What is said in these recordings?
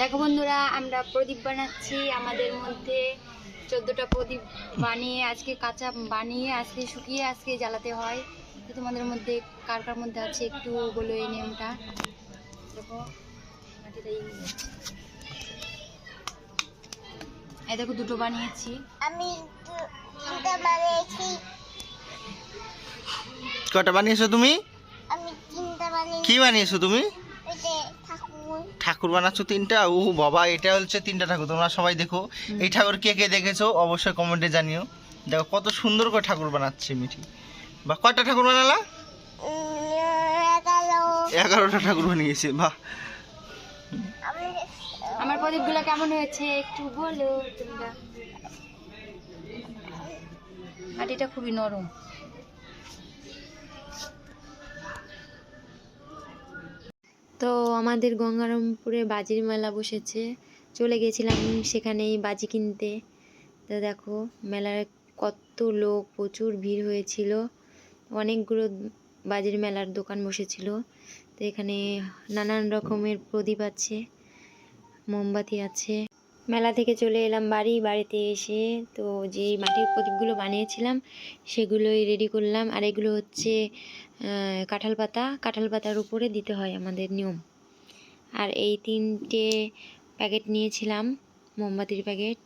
দেখো বন্ধুরা আমরা প্রদীপ বানাচ্ছি। আমাদের মধ্যে চোদ্দোটা প্রদীপ বানিয়ে আজকে কাঁচা বানিয়ে আজকে শুকিয়ে আজকে জ্বালাতে হয়। তো তোমাদের মধ্যে কার কার মধ্যে আছে একটু বলো এই নিয়মটা দেখো। এই দেখো দুটো বানিয়েছি। আমি বানিয়েছি। কটা বানিয়েছো তুমি? আমি তিনটা বানিয়েছি। কি বানিয়েছো তুমি? ঠাকুর বানাচ্ছো তিনটা? ও বাবা এটা হচ্ছে তিনটা ঠাকুর তোমরা সবাই দেখো। এই ঠাকুর কে কে দেখেছ অবশ্যই কমেন্টে জানিও। দেখো কত সুন্দর করে ঠাকুর বানাচ্ছে মিঠি। বা কয়টা ঠাকুর বানালা? এগারোটা ঠাকুর বানিয়েছে বাহ। আমি আমার প্রদীপগুলো কেমন হয়েছে একটু বলো তোমরা। মাটিটা খুবই নরম। তো আমাদের গঙ্গারামপুরে বাজির মেলা বসেছে। চলে গেছিলাম সেখানেই বাজি কিনতে। তো দেখো মেলার কত লোক, প্রচুর ভিড় হয়েছিল। অনেকগুলো বাজির মেলার দোকান বসেছিল। তো এখানে নানান রকমের প্রদীপ আছে, মোমবাতি আছে। মেলা থেকে চলে এলাম বাড়ি, বাড়িতে এসে তো যে মাটির প্রদীপগুলো বানিয়েছিলাম সেগুলোই রেডি করলাম। আর এগুলো হচ্ছে কাঁঠাল পাতা। কাঁঠাল পাতার উপরে দিতে হয় আমাদের নিয়ম। আর এই তিনটে প্যাকেট নিয়েছিলাম, মোমবাতির প্যাকেট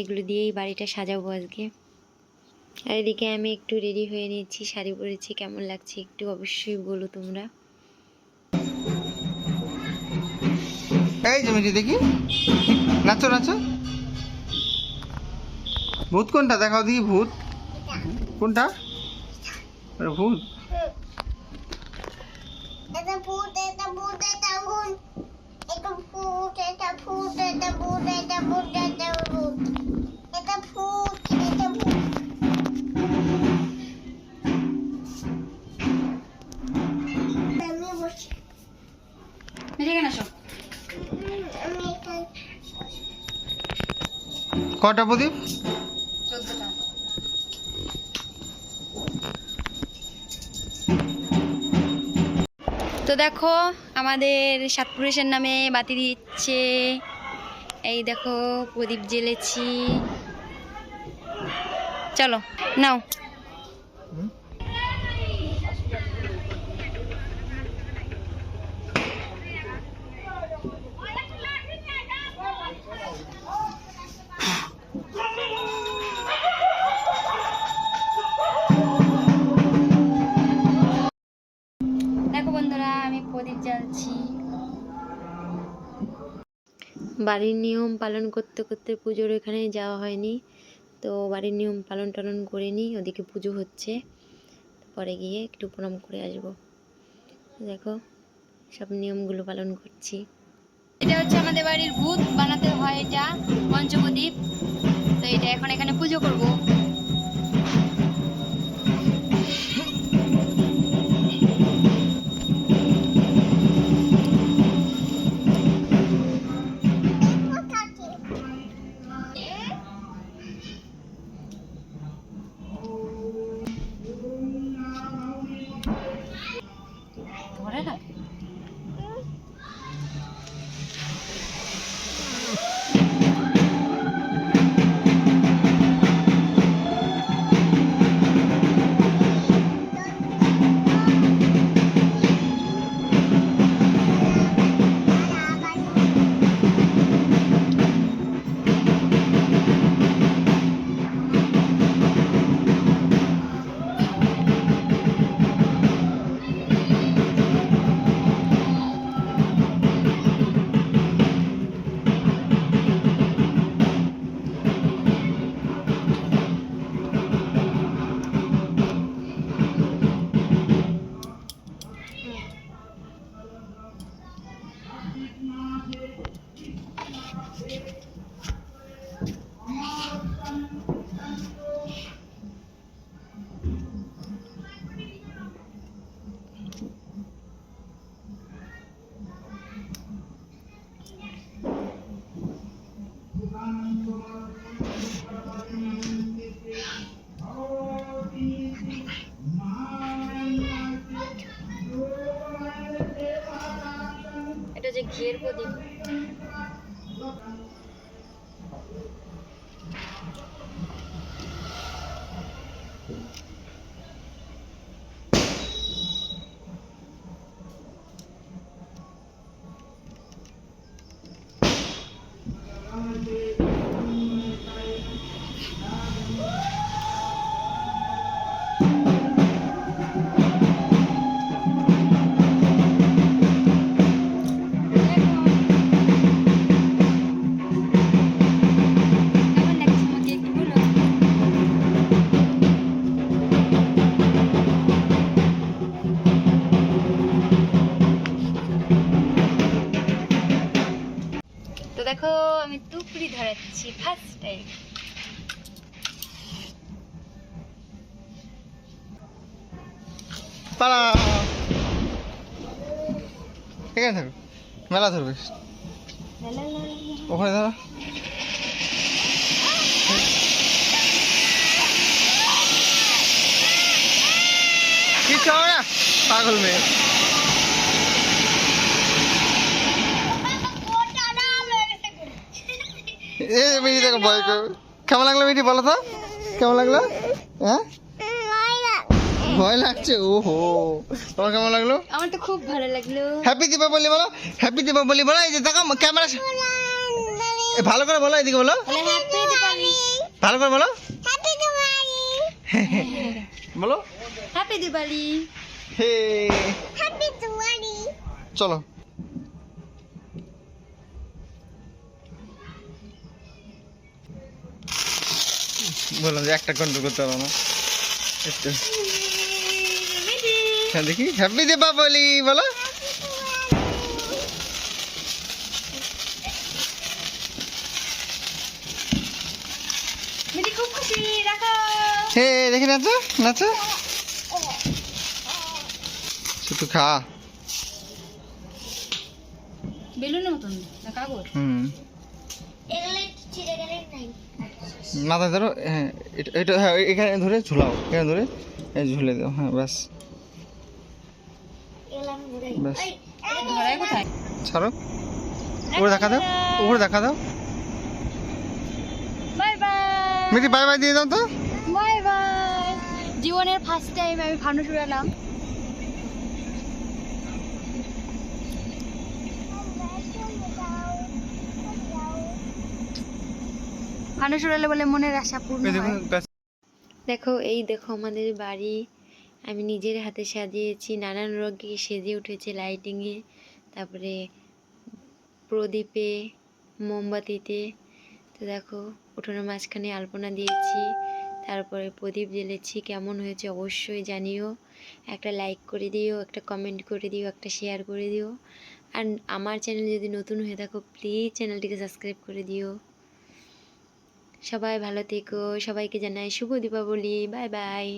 এগুলো দিয়েই বাড়িটা সাজাবো আজকে। আর এদিকে আমি একটু রেডি হয়ে নিয়েছি, শাড়ি পরেছি, কেমন লাগছে একটু অবশ্যই বলো তোমরা। এই যে মিটি দেখি। নাচো নাচো। ভূত কোনটা? দেখাও দেখি ভূত। কোনটা? ভূত, এটা ভূত এটা ভূত এটা ভূত। এটা ভূত। কটা প্রদীপ? তো দেখো আমাদের সাতপুরেশের নামে বাতি দিচ্ছে। এই দেখো প্রদীপ জ্বেলেছি। চলো নাও। প্রদীপ জ্বালছি। বাড়ির নিয়ম পালন করতে করতে পুজোর এখানে যাওয়া হয়নি। তো বাড়ির নিয়ম পালন টালন করে নিই ওদিকে পুজো হচ্ছে। পরে গিয়ে একটু প্রণাম করে আসব। দেখো সব নিয়মগুলো পালন করছি। এটা হচ্ছে আমাদের বাড়ির ভূত বানাতে হয় এটা পঞ্চপ্রদীপ তো এটা এখন এখানে পুজো করব। 来来。dinheiro que eu. আমি টুকরি ধরাচ্ছি ফার্স্ট টাইম পালা এখানে থাকো। মেলা ধরবে। ওখানে ধরো। কিছু হবে না পাগল মেয়ে। এ মিটি দেখো ভয় করে। কেমন লাগল মিটি বলো তো? কেমন লাগল? হ্যাঁ? ভয় লাগছে ওহো। তোমার কেমন লাগল? আমার তো খুব ভালো লাগল। হ্যাপি দীপাবলি বলো হ্যাপি দীপাবলি বলো এই যে দেখো ক্যামেরা ভালো করে বলো এদিকে বলো। হ্যাপি দিওয়ালি ভালো করে বলো। বলো। হ্যাপি দিওয়ালি হে। চলো। বললাম যে একটা কন্ট্রোল করতে পারব না। হ্যাঁ দেখি হ্যাপি দীপাবলি বলো খুব হে দেখি নাচো নাচো। শুধু খা। বেলুনের মতন না কাগজ? হুম। মাথায় ধরো হ্যাঁ এটা- এটা হ্যাঁ এখানে ধরে ঝুলাও এখানে ধরে ঝুলে দাও হ্যাঁ ব্যাস। ব্যাস। ছাড়ো উপরে দেখা দাও উপরে দেখা দাও। বাই বাই মিটি বাই বাই দিয়ে দাও তো। বাই বাই জীবনের ফার্স্ট টাইম আমি ফানুস উড়ালাম ফানুস উড়ালে বলে মনের আশা পূর্ণ হয়। দেখো এই দেখো আমাদের বাড়ি। আমি নিজের হাতে সাজিয়েছি নানান রঙে সেজে উঠেছে লাইটিংয়ে তারপরে প্রদীপে মোমবাতিতে। তো দেখো উঠোনের মাঝখানে আলপনা দিয়েছি। তারপরে প্রদীপ জ্বেলেছি কেমন হয়েছে অবশ্যই জানিও। একটা লাইক করে দিও একটা কমেন্ট করে দিও একটা শেয়ার করে দিও। আর আমার চ্যানেল যদি নতুন হয়ে থাকো প্লিজ চ্যানেলটিকে সাবস্ক্রাইব করে দিও। সবাই ভালো থেকো সবাইকে জানাই শুভ দীপাবলি বাই বাই।